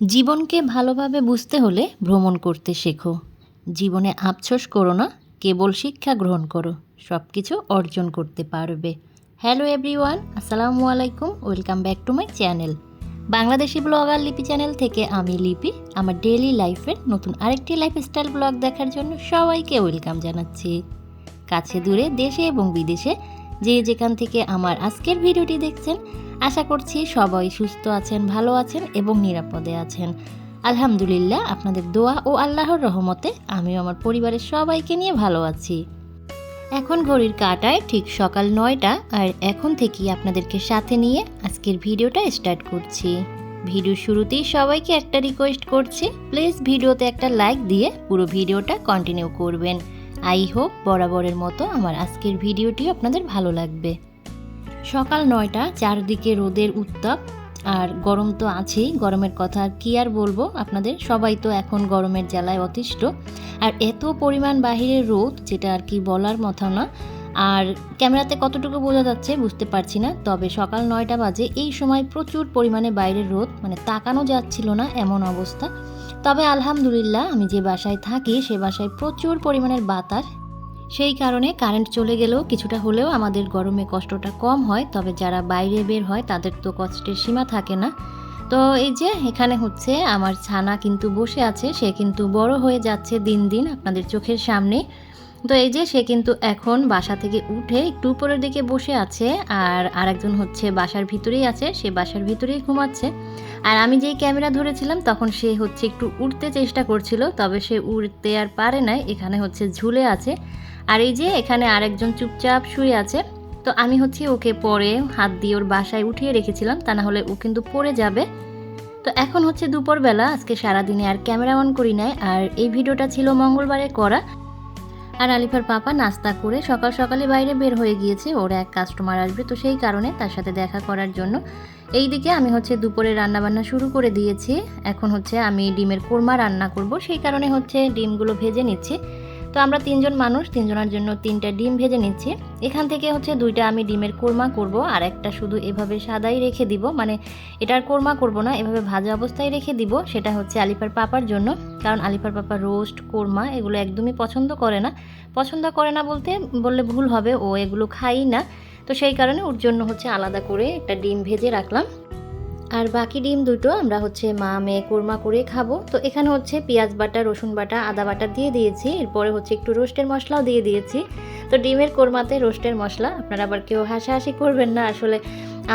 জীবনকে ভালোভাবে বুঝতে হলে ভ্রমণ করতে শেখো। জীবনে আফসোস করো না, কেবল শিক্ষা গ্রহণ করো সব কিছু অর্জন করতে পারবে। হ্যালো এভরিওয়ান আসসালামু আলাইকুম welcome back to my channel Bangladeshi blogger Lipi channel থেকে আমি লিপি, আমার ডেইলি লাইফের নতুন আরেকটি লাইফস্টাইল ব্লগ দেখার জন্য সবাইকে ওয়েলকাম জানাচ্ছি। কাছে দূরে দেশে এবং বিদেশে যে যেখান থেকে আমার আজকের ভিডিওটি দেখছেন আশা করছি সবাই সুস্থ আছেন, ভালো আছেন এবং নিরাপদে আছেন। আলহামদুলিল্লাহ আপনাদের দোয়া ও আল্লাহর রহমতে আমিও আমার পরিবারের সবাইকে নিয়ে ভালো আছি। এখন ঘড়ির কাটায় ঠিক সকাল নয়টা আর এখন থেকেই আপনাদেরকে সাথে নিয়ে আজকের ভিডিওটা স্টার্ট করছি। ভিডিও শুরুতেই সবাইকে একটা রিকোয়েস্ট করছি, প্লিজ ভিডিওতে একটা লাইক দিয়ে পুরো ভিডিওটা কন্টিনিউ করবেন। আই হোপ বরাবরের মতো আমার আজকের ভিডিওটি আপনাদের ভালো লাগবে। সকাল নয়টা, চারদিকে রোদের উত্তাপ, আর গরম তো আছেই, গরমের কথা আর কি আর বলব আপনাদের? সবাই তো এখন গরমের জ্বালায় অতিষ্ঠ। আর এত পরিমাণ বাহিরের রোদ, যেটা আর কি বলার মতো না। আর ক্যামেরাতে কতটুকু বোঝা যাচ্ছে বুঝতে পারছি না, তবে সকাল নয়টা বাজে, এই সময় প্রচুর পরিমাণে বাইরের রোদ মানে তাকানো যাচ্ছিল না এমন অবস্থা। তবে আলহামদুলিল্লাহ, আমি যে বাসায় থাকি, সে বাসায় প্রচুর পরিমাণের বাতাস সেই কারণে কারেন্ট চলে গেলেও কিছুটা হলেও আমাদের গরমে কষ্টটা কম হয়, তবে যারা বাইরে বের হয় তাদের তো কষ্টের সীমা থাকে না। তো এই যে এখানে হচ্ছে আমার ছানা কিন্তু বসে আছে, সে কিন্তু বড় হয়ে যাচ্ছে দিন দিন আপনাদের চোখের সামনে। তো এই যে সে কিন্তু এখন বাসা থেকে উঠে একটু উপরের দিকে বসে আছে, আর আরেকজন হচ্ছে বাসার ভিতরেই আছে, সে বাসার ভিতরেই ঘুমাচ্ছে। আর আমি যেই ক্যামেরা ধরেছিলাম তখন সে হচ্ছে একটু উঠতে চেষ্টা করছিল, তবে সে উঠতে আর পারে নাই, এখানে হচ্ছে ঝুলে আছে। আর এই যে এখানে আরেকজন চুপচাপ শুয়ে আছে, তো আমি হচ্ছে ওকে পরে হাত দিয়ে ওর বাসায় উঠিয়ে রেখেছিলাম, তা না হলে ও কিন্তু পড়ে যাবে। তো এখন হচ্ছে দুপুরবেলা, আজকে সারাদিনে আর ক্যামেরা অন করি নাই, আর এই ভিডিওটা ছিল মঙ্গলবারে করা। আর আলিফার পাপা নাস্তা করে সকাল সকালে বাইরে বের হয়ে গিয়েছে, ওর এক কাস্টমার আসবে, তো সেই কারণে তার সাথে দেখা করার জন্য। এই দিকে আমি হচ্ছে দুপুরে রান্নাবান্না শুরু করে দিয়েছি, এখন হচ্ছে আমি ডিমের কোরমা রান্না করব, সেই কারণে হচ্ছে ডিমগুলো ভেজে নিচ্ছি। তো আমরা তিনজন মানুষ, তিনজনের জন্য তিনটা ডিম ভেজে নিচ্ছি। এখান থেকে হচ্ছে দুইটা আমি ডিমের কোরমা করব আর একটা শুধু এভাবে সাদাই রেখে দিব। মানে এটার কোরমা করব না, এভাবে ভাজা অবস্থায় রেখে দিব। সেটা হচ্ছে আলিফার পাপার জন্য। কারণ আলিফার পাপা রোস্ট, কোরমা এগুলো একদমই পছন্দ করে না। পছন্দ করে না বলতে বললে ভুল হবে, ও এগুলো খাই না। তো সেই কারণে ওর জন্য হচ্ছে আলাদা করে একটা ডিম ভেজে রাখলাম। আর বাকি ডিম দুটো আমরা হচ্ছে মা, মেয়ে কোরমা করে খাব। তো এখানে হচ্ছে পেঁয়াজ বাটা, রসুন বাটা, আদা বাটা দিয়ে দিয়েছি। এরপরে হচ্ছে একটু রোস্টের মশলাও দিয়ে দিয়েছি। তো ডিমের কোরমাতে রোস্টের মশলা, আপনারা আবার কেউ হাসাহাসি করবেন না। আসলে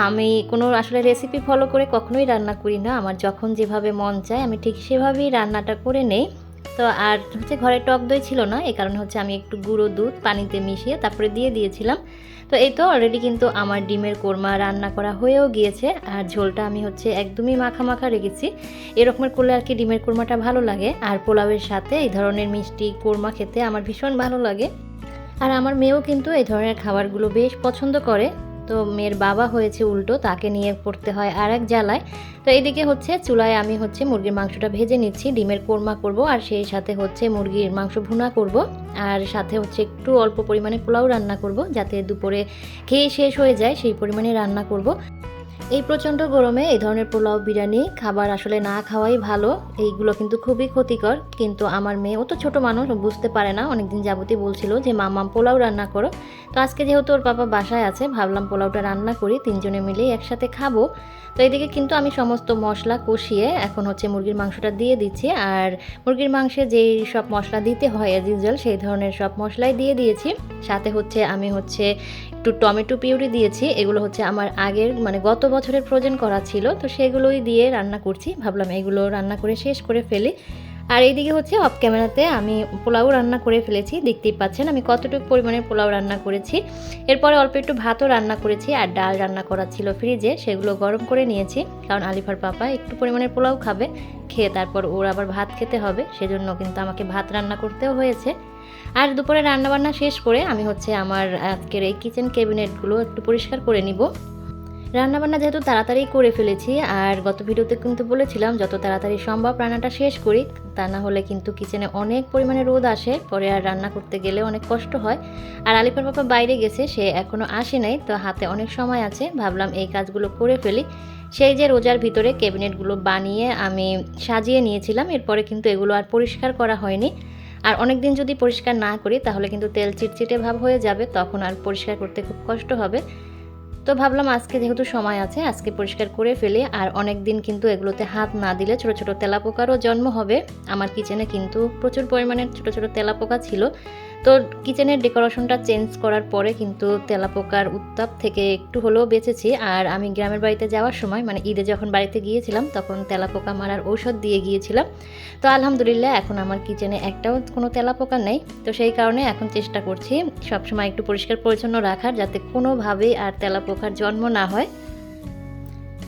আমি কোনো আসলে রেসিপি ফলো করে কখনোই রান্না করি না। আমার যখন যেভাবে মন চায়, আমি ঠিক সেভাবেই রান্নাটা করে নেই। তো আর হচ্ছে ঘরে টক দই ছিল না এই কারণে হচ্ছে আমি একটু গুঁড়ো দুধ পানিতে মিশিয়ে তারপরে দিয়ে দিয়েছিলাম। তো এই তো অলরেডি কিন্তু আমার ডিমের কোরমা রান্না করা হয়েও গিয়েছে, আর ঝোলটা আমি হচ্ছে একদমই মাখা মাখা রেখেছি। এরকমের করলে আর কি ডিমের কোরমাটা ভালো লাগে, আর পোলাওয়ের সাথে এই ধরনের মিষ্টি কোরমা খেতে আমার ভীষণ ভালো লাগে। আর আমার মেয়েও কিন্তু এই ধরনের খাবারগুলো বেশ পছন্দ করে তো মেয়ের বাবা হয়েছে উল্টো, তাকে নিয়ে পড়তে হয় আর এক জ্বালায়। তো এদিকে হচ্ছে চুলায় আমি হচ্ছে মুরগির মাংসটা ভেজে নিচ্ছি, ডিমের কোরমা করব আর সেই সাথে হচ্ছে মুরগির মাংস ভুনা করব। আর সাথে হচ্ছে একটু অল্প পরিমাণে পোলাও রান্না করব, যাতে দুপুরে খেয়ে শেষ হয়ে যায় সেই পরিমাণে রান্না করব। এই প্রচণ্ড গরমে এই ধরনের পোলাও বিরিয়ানি খাবার আসলে না খাওয়াই ভালো। এইগুলো কিন্তু খুবই ক্ষতিকর। কিন্তু আমার মেয়ে, ও তো ছোটো মানুষ বুঝতে পারে না। অনেকদিন যাবতই বলছিল যে, মামাম, পোলাও রান্না করো। তো আজকে যেহেতু ওর পাপা বাসায় আছে, ভাবলাম পোলাওটা রান্না করি, তিনজনে মিলে একসাথে খাব। তো এইদিকে কিন্তু আমি সমস্ত মশলা কষিয়ে এখন হচ্ছে মুরগির মাংসটা দিয়ে দিচ্ছি। আর মুরগির মাংসে যেই সব মশলা দিতে হয় অ্যাজ ইউজুয়াল সেই ধরনের সব মশলাই দিয়ে দিয়েছি। সাথে হচ্ছে আমি হচ্ছে একটু টমেটো পিউরি দিয়েছি। এগুলো হচ্ছে আমার আগের মানে গত বছরের ফ্রোজেন করা ছিল, তো সেগুলোই দিয়ে রান্না করছি। ভাবলাম এগুলো রান্না করে শেষ করে ফেলি। আর এইদিকে হচ্ছে অফ ক্যামেরাতে আমি পোলাও রান্না করে ফেলেছি, দেখতেই পাচ্ছেন আমি কতটুকু পরিমাণে পোলাও রান্না করেছি। এরপরে অল্প একটু ভাতও রান্না করেছি আর ডাল রান্না করা ছিল ফ্রিজে সেগুলো গরম করে নিয়েছি, কারণ আলিফার পাপা একটু পরিমাণে পোলাও খাবে, খেয়ে তারপর ওর আবার ভাত খেতে হবে, সেজন্য কিন্তু আমাকে ভাত রান্না করতেও হয়েছে। আর দুপুরে রান্নাবান্না শেষ করে আমি হচ্ছে আমার আজকের এই কিচেন ক্যাবিনেটগুলো একটু পরিষ্কার করে নিব। রান্নাবান্না যেহেতু তাড়াতাড়ি করে ফেলেছি, আর গত ভিডিওতে কিন্তু বলেছিলাম যত তাড়াতাড়ি সম্ভব রান্নাটা শেষ করি, তা না হলে কিন্তু কিচেনে অনেক পরিমাণে রোদ আসে, পরে আর রান্না করতে গেলে অনেক কষ্ট হয়। আর আলিফার পাপা বাইরে গেছে, সে এখনও আসে নাই, তো হাতে অনেক সময় আছে, ভাবলাম এই কাজগুলো করে ফেলি। সেই যে রোজার ভিতরে ক্যাবিনেটগুলো বানিয়ে আমি সাজিয়ে নিয়েছিলাম, এরপরে কিন্তু এগুলো আর পরিষ্কার করা হয়নি। আর অনেক দিন যদি পরিষ্কার না করি, তাহলে কিন্তু তেল চিটচিটে ভাব হয়ে যাবে, তখন আর পরিষ্কার করতে খুব কষ্ট হবে। তো ভাবলাম আজকে যেহেতু সময় আছে, আজকে পরিষ্কার করে ফেলে। আর অনেক দিন কিন্তু এগুলোতে হাত না দিলে ছোট ছোট তেলাপোকারও জন্ম হবে। আমার কিচেনে কিন্তু প্রচুর পরিমাণে ছোট ছোট তেলাপোকা ছিল। তো কিচেনের ডেকোরেশনটা চেঞ্জ করার পরে কিন্তু তেলাপোকার উত্তাপ থেকে একটু হলেও বেঁচেছি। আর আমি গ্রামের বাড়িতে যাওয়ার সময় মানে ঈদে যখন বাড়িতে গিয়েছিলাম, তখন তেলাপোকা মারার ঔষধ দিয়ে গিয়েছিলাম। তো আলহামদুলিল্লাহ, এখন আমার কিচেনে একটাও কোনো তেলাপোকা নেই। তো সেই কারণে এখন চেষ্টা করছি সবসময় একটু পরিষ্কার পরিচ্ছন্ন রাখার, যাতে কোনোভাবেই আর তেলাপোকার জন্ম না হয়।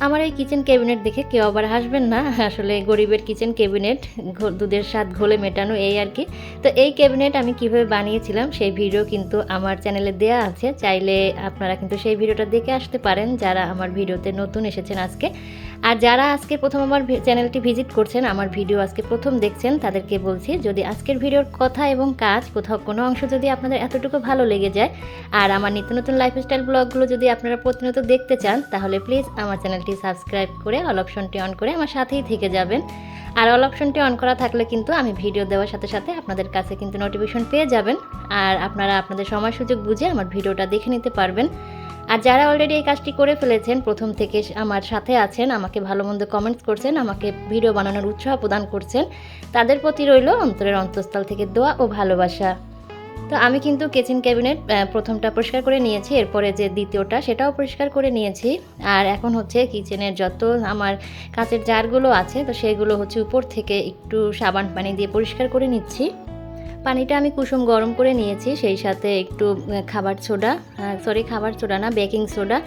আমার এই কিচেন ক্যাবিনেট দেখে কেউ আবার হাসবেন না। আসলে গরিবের কিচেন ক্যাবিনেট দুধের স্বাদ ঘোলে মেটানো এই আর কি। তো এই ক্যাবিনেট আমি কীভাবে বানিয়েছিলাম সেই ভিডিও কিন্তু আমার চ্যানেলে দেয়া আছে। চাইলে আপনারা কিন্তু সেই ভিডিওটা দেখে আসতে পারেন, যারা আমার ভিডিওতে নতুন এসেছেন আজকে। আর যারা আজকে প্রথম আমার চ্যানেলটি ভিজিট করছেন, আমার ভিডিও আজকে প্রথম দেখছেন, তাদেরকে বলছি, যদি আজকের ভিডিওর কথা এবং কাজ কোথাও কোনো অংশ যদি আপনাদের এতটুকু ভালো লেগে যায়, আর আমার নিত্য নতুন লাইফস্টাইল ব্লগগুলো যদি আপনারা প্রতিনিয়ত দেখতে চান, তাহলে প্লিজ আমার চ্যানেলটি সাবস্ক্রাইব করে অল অপশনটি অন করে আমার সাথেই থেকে যাবেন। আর অল অপশনটি অন করা থাকলে কিন্তু আমি ভিডিও দেওয়ার সাথে সাথে আপনাদের কাছে কিন্তু নোটিফিকেশন পেয়ে যাবেন। আর আপনারা আপনাদের সময় সুযোগ বুঝে আমার ভিডিওটা দেখে নিতে পারবেন। আর যারা অলরেডি এই কাজটি করে ফেলেছেন, প্রথম থেকে আমার সাথে আছেন, আমাকে ভালো মন্দ কমেন্টস করছেন, আমাকে ভিডিও বানানোর উৎসাহ প্রদান করছেন, তাদের প্রতি রইল অন্তরের অন্তঃস্থল থেকে দোয়া ও ভালোবাসা। তো আমি কিন্তু কিচেন ক্যাবিনেট প্রথমটা পরিষ্কার করে নিয়েছি, এরপরে যে দ্বিতীয়টা সেটাও পরিষ্কার করে নিয়েছি। আর এখন হচ্ছে কিচেনের যত আমার কাঁচের জারগুলো আছে, তো সেগুলো হচ্ছে উপর থেকে একটু সাবান পানি দিয়ে পরিষ্কার করে নিচ্ছি। পানিটা আমি কুসুম গরম করে নিয়েছি, সেই সাথে একটু খাবার সোডা সরি খাবার সোডা না, বেকিং সোডা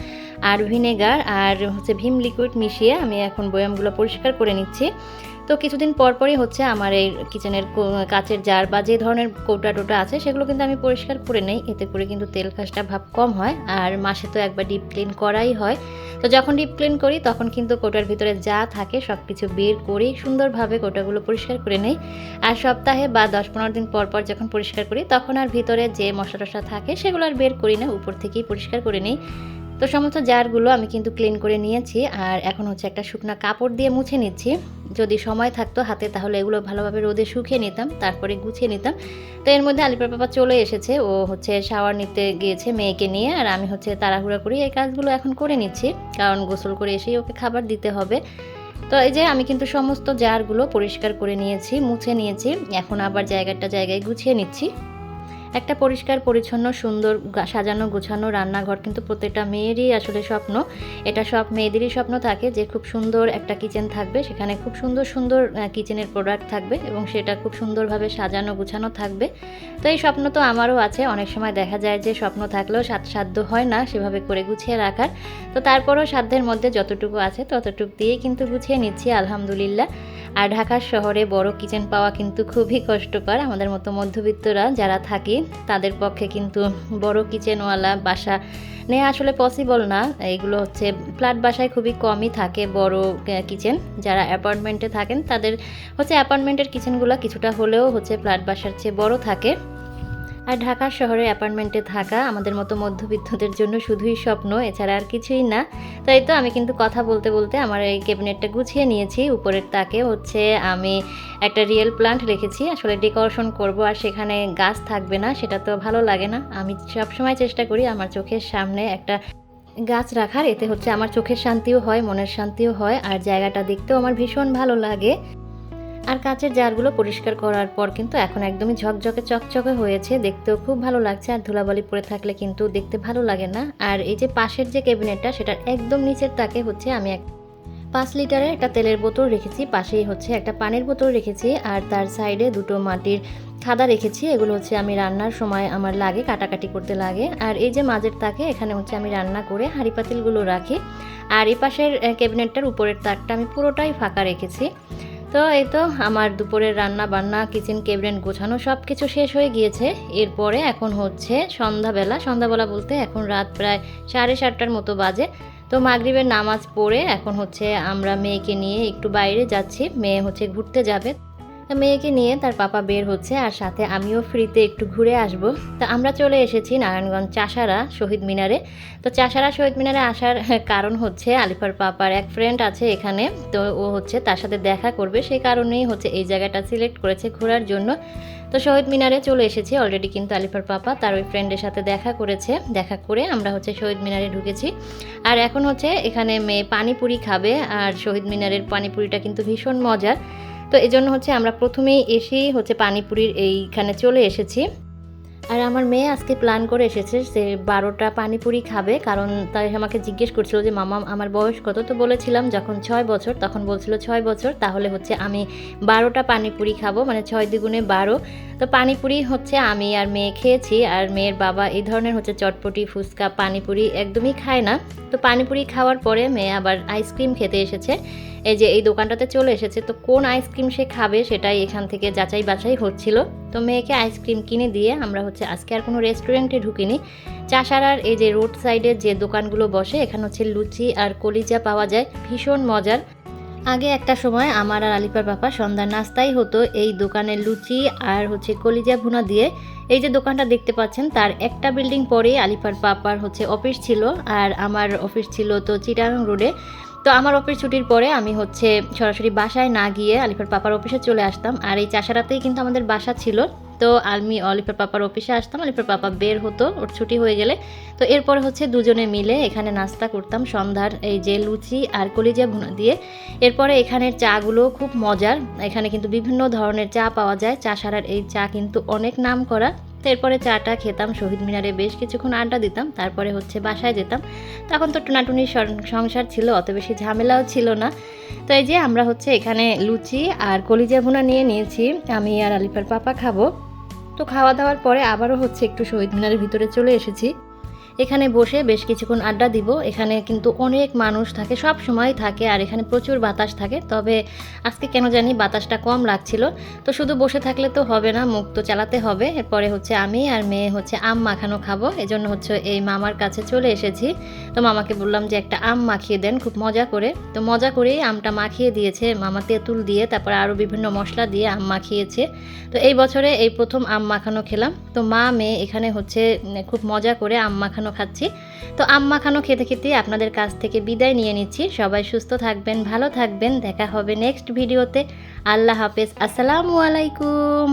আর ভিনেগার আর হচ্ছে ভিম লিকুইড মিশিয়ে আমি এখন বয়ামগুলো পরিষ্কার করে নিচ্ছি। তো কিছুদিন পর পরই হচ্ছে আমার এই কিচেনের কাচের জার বা যে ধরনের কৌটা টোটা আছে, সেগুলো কিন্তু আমি পরিষ্কার করে নেই। এতে করে কিন্তু তেল কাজটা ভাব কম হয় আর মাসে তো একবার ডিপ ক্লিন করাই হয়। তো যখন ডিপ ক্লিন করি, তখন কিন্তু কোটার ভিতরে যা থাকে সব কিছু বের করি সুন্দরভাবে কোটাগুলো পরিষ্কার করে নেই। আর সপ্তাহে বা দশ পনেরো দিন পর পর যখন পরিষ্কার করি, তখন আর ভিতরে যে মশা টশা থাকে, সেগুলো আর বের করি না, উপর থেকেই পরিষ্কার করে নিই। তো সমস্ত জারগুলো আমি কিন্তু ক্লিন করে নিয়েছি, আর এখন হচ্ছে একটা শুকনা কাপড় দিয়ে মুছে নিচ্ছি। যদি সময় থাকতো হাতে, তাহলে এগুলো ভালোভাবে রোদে শুকিয়ে নিতাম, তারপরে গুছিয়ে নিতাম। তো এর মধ্যে আলিপুর পাপা চলে এসেছে, ও হচ্ছে শাওয়ার নিতে গিয়েছে মেয়েকে নিয়ে, আর আমি হচ্ছে তাড়াহুড়া করি এই কাজগুলো এখন করে নিচ্ছি, কারণ গোসল করে এসেই ওকে খাবার দিতে হবে। তো এই যে আমি কিন্তু সমস্ত জারগুলো পরিষ্কার করে নিয়েছি, মুছে নিয়েছি, এখন আবার জায়গাটা জায়গায় গুছিয়ে নিচ্ছি। একটা পরিষ্কার, পরিচ্ছন্ন, সুন্দর সাজানো, গোছানো রান্নাঘর কিন্তু প্রত্যেকটা মেয়েরই আসলে স্বপ্ন। এটা সব মেয়েদেরই স্বপ্ন থাকে যে খুব সুন্দর একটা কিচেন থাকবে। সেখানে খুব সুন্দর সুন্দর কিচেনের প্রোডাক্ট থাকবে এবং সেটা খুব সুন্দরভাবে সাজানো, গোছানো থাকবে। তো এই স্বপ্ন তো আমারও আছে। অনেক সময় দেখা যায় যে স্বপ্ন থাকলেও সাত সাধ্য হয় না সেভাবে করে গুছিয়ে রাখার। তো তারপরও সাধ্যের মধ্যে যতটুকু আছে ততটুকু দিয়েই কিন্তু গুছিয়ে নিচ্ছি, আলহামদুলিল্লাহ। আর ঢাকার শহরে বড় কিচেন পাওয়া কিন্তু খুবই কষ্টকর। আমাদের মতো মধ্যবিত্তরা যারা থাকি, তাদের পক্ষে কিন্তু বড় কিচেনওয়ালা বাসা নেওয়া আসলে পসিবল না। এগুলো হচ্ছে ফ্ল্যাট বাসায় খুবই কমই থাকে বড় কিচেন। যারা অ্যাপার্টমেন্টে থাকেন, তাদের হচ্ছে অ্যাপার্টমেন্টের কিচেনগুলো কিছুটা হলেও হচ্ছে ফ্ল্যাট বাসার চেয়ে বড় থাকে। আর ঢাকা শহরে অ্যাপার্টমেন্টে থাকা আমাদের মতো মধ্যবিত্তদের জন্য শুধুই স্বপ্ন, এছাড়া আর কিছুই না। তাই তো আমি কিন্তু কথা বলতে বলতে আমার এই ক্যাবিনেটটা গুছিয়ে নিয়েছি। উপরের তাকে হচ্ছে আমি একটা রিয়েল প্লান্ট রেখেছি, আসলে ডেকোরেশন করব আর সেখানে গাছ থাকবে না, সেটা তো ভালো লাগে না। আমি সবসময় চেষ্টা করি আমার চোখের সামনে একটা গাছ রাখার, এতে হচ্ছে আমার চোখের শান্তিও হয়, মনের শান্তিও হয়, আর জায়গাটা দেখতেও আমার ভীষণ ভালো লাগে। আর কাচের জারগুলো পরিষ্কার করার পর কিন্তু এখন একদমই ঝকঝকে চকচকে হয়েছে। দেখতেও খুব ভালো লাগছে আর ধুলাবালি পড়ে থাকলে কিন্তু দেখতে ভালো লাগে না। আর এই যে পাশের যে ক্যাবিনেটটা, সেটার একদম নিচের তাকে হচ্ছে আমি এক পাঁচ লিটারের একটা তেলের বোতল রেখেছি। পাশেই হচ্ছে একটা পানির বোতল রেখেছি আর তার সাইডে দুটো মাটির খাদা রেখেছি। এগুলো হচ্ছে আমি রান্নার সময় আমার লাগে, কাটাকাটি করতে লাগে। আর এই যে মাঝের তাকে, এখানে হচ্ছে আমি রান্না করে হাঁড়ি পাতিলগুলো রাখি। আর এই পাশের ক্যাবিনেটটার উপরের তাকটা আমি পুরোটাই ফাঁকা রেখেছি। তো এই তো আমার দুপুরের রান্না বান্না কিচেন কেবিনেট গোছানো সব কিছু শেষ হয়ে গিয়েছে। এরপরে এখন হচ্ছে সন্ধ্যাবেলা সন্ধ্যাবেলা বলতে এখন রাত প্রায় সাড়ে সাতটার মতো বাজে। তো মাগরীবের নামাজ পড়ে এখন হচ্ছে আমরা মেয়েকে নিয়ে একটু বাইরে যাচ্ছি, মেয়ে হচ্ছে ঘুরতে যাবে। মেয়েকে নিয়ে তার পাপা বের হচ্ছে আর সাথে আমিও ফ্রিতে একটু ঘুরে আসব। তো আমরা চলে এসেছি নারায়ণগঞ্জ চাষারা শহীদ মিনারে। তো চাষারা শহীদ মিনারে আসার কারণ হচ্ছে আলিফার পাপার এক ফ্রেন্ড আছে এখানে। তো ও হচ্ছে তার সাথে দেখা করবে। সেই কারণেই হচ্ছে এই জায়গাটা সিলেক্ট করেছে ঘোরার জন্য। তো শহীদ মিনারে চলে এসেছি। অলরেডি কিন্তু আলিফার পাপা তার ওই ফ্রেন্ডের সাথে দেখা করেছে। দেখা করে আমরা হচ্ছে শহীদ মিনারে ঢুকেছি। আর এখন হচ্ছে এখানে মেয়ে পানিপুরি খাবে। আর শহীদ মিনারের পানিপুরিটা কিন্তু ভীষণ মজার। তো এই জন্য হচ্ছে আমরা প্রথমেই এসেই হচ্ছে পানিপুরির এইখানে চলে এসেছি। আর আমার মেয়ে আজকে প্ল্যান করে এসেছে সে বারোটা পানিপুরি খাবে, কারণ তাই আমাকে জিজ্ঞেস করছিল যে, মামা, আমার বয়স কত? তো বলেছিলাম, যখন ছয় বছর। তখন বলছিল, ছয় বছর। তাহলে হচ্ছে আমি বারোটা পানিপুরি খাব মানে ছয় দ্বিগুণে বারো। তো পানিপুরি হচ্ছে আমি আর মেয়ে খেয়েছি, আর মেয়ের বাবা এই ধরনের হচ্ছে চটপটি, ফুচকা, পানিপুরি একদমই খায় না। তো পানিপুরি খাওয়ার পরে মেয়ে আবার আইসক্রিম খেতে এসেছে। এই যে এই দোকানটাতে চলে এসেছে, তো কোন আইসক্রিম সে খাবে সেটাই এখান থেকে যাচাই বাছাই হচ্ছিল। তো মেয়েকে আইসক্রিম কিনে দিয়ে আমরা হচ্ছে আজকে আর কোনো রেস্টুরেন্টে ঢুকিনি। চাষারার এই যে রোড সাইডে যে দোকানগুলো বসে, এখানে হচ্ছে লুচি আর কলিজা পাওয়া যায়। ভীষণ মজার। আগে একটা সময় আমার আর আলিপার পাপা সন্ধ্যার নাস্তাই হতো এই দোকানের লুচি আর হচ্ছে কলিজা ভুনা দিয়ে। এই যে দোকানটা দেখতে পাচ্ছেন, তার একটা বিল্ডিং পরেই আলিপার পাপার হচ্ছে অফিস ছিল আর আমার অফিস ছিল তো চিটাং রোডে। তো আমার অফিস ছুটির পরে আমি হচ্ছে সরাসরি বাসায় না গিয়ে আলিফার পাপার অফিসে চলে আসতাম আর এই চাষারাতেই কিন্তু আমাদের বাসা ছিল। তো আমি অলিফার পাপার অফিসে আসতাম অলিফার পাপা বের হতো, ওর ছুটি হয়ে গেলে। তো এরপরে হচ্ছে দুজনে মিলে এখানে নাস্তা করতাম, সন্ধ্যার এই যে লুচি আর কলিজা ভুনা দিয়ে। এরপরে এখানের চাগুলো খুব মজার, এখানে কিন্তু বিভিন্ন ধরনের চা পাওয়া যায়, চা সারার এই চা কিন্তু অনেক নাম করা এরপরে চাটা খেতাম, শহীদ মিনারে বেশ কিছুক্ষণ আড্ডা দিতাম, তারপরে হচ্ছে বাসায় যেতাম। তখন তো টুনাটুনির সংসার ছিল, অত বেশি ঝামেলাও ছিল না। তো এই যে আমরা হচ্ছে এখানে লুচি আর কলিজা ভুনা নিয়ে নিয়েছি, আমি আর আলিফার পাপা খাব। তো খাওয়া দাওয়ার পরে আবারও হচ্ছে একটু শহীদ মিনারের ভিতরে চলে এসেছি। এখানে বসে বেশ কিছুক্ষণ আড্ডা দিব। এখানে কিন্তু অনেক মানুষ থাকে, সব সময় থাকে আর এখানে প্রচুর বাতাস থাকে। তবে আজকে কেন জানি বাতাসটা কম লাগছিল। তো শুধু বসে থাকলে তো হবে না, মুখ তো চালাতে হবে। এরপরে হচ্ছে আমি আর মেয়ে হচ্ছে আম মাখানো খাব। এজন্য হচ্ছে এই মামার কাছে চলে এসেছি। তো মামাকে বললাম যে, একটা আম মাখিয়ে দেন, খুব মজা করে। তো মজা করেই আমটা মাখিয়ে দিয়েছে। মামা তেঁতুল দিয়ে, তারপর আরও বিভিন্ন মশলা দিয়ে আম মাখিয়েছে। তো এই বছরে এই প্রথম আম মাখানো খেলাম। তো মা, মেয়ে এখানে হচ্ছে খুব মজা করে আম মাখানো খাচ্ছি। তো আম মাখানো খেতে খেতে আপনাদের কাছ থেকে বিদায় নিয়ে নিচ্ছি। সবাই সুস্থ থাকবেন, ভালো থাকবেন। দেখা হবে নেক্সট ভিডিওতে আল্লাহ হাফেজ। আসসালামু আলাইকুম।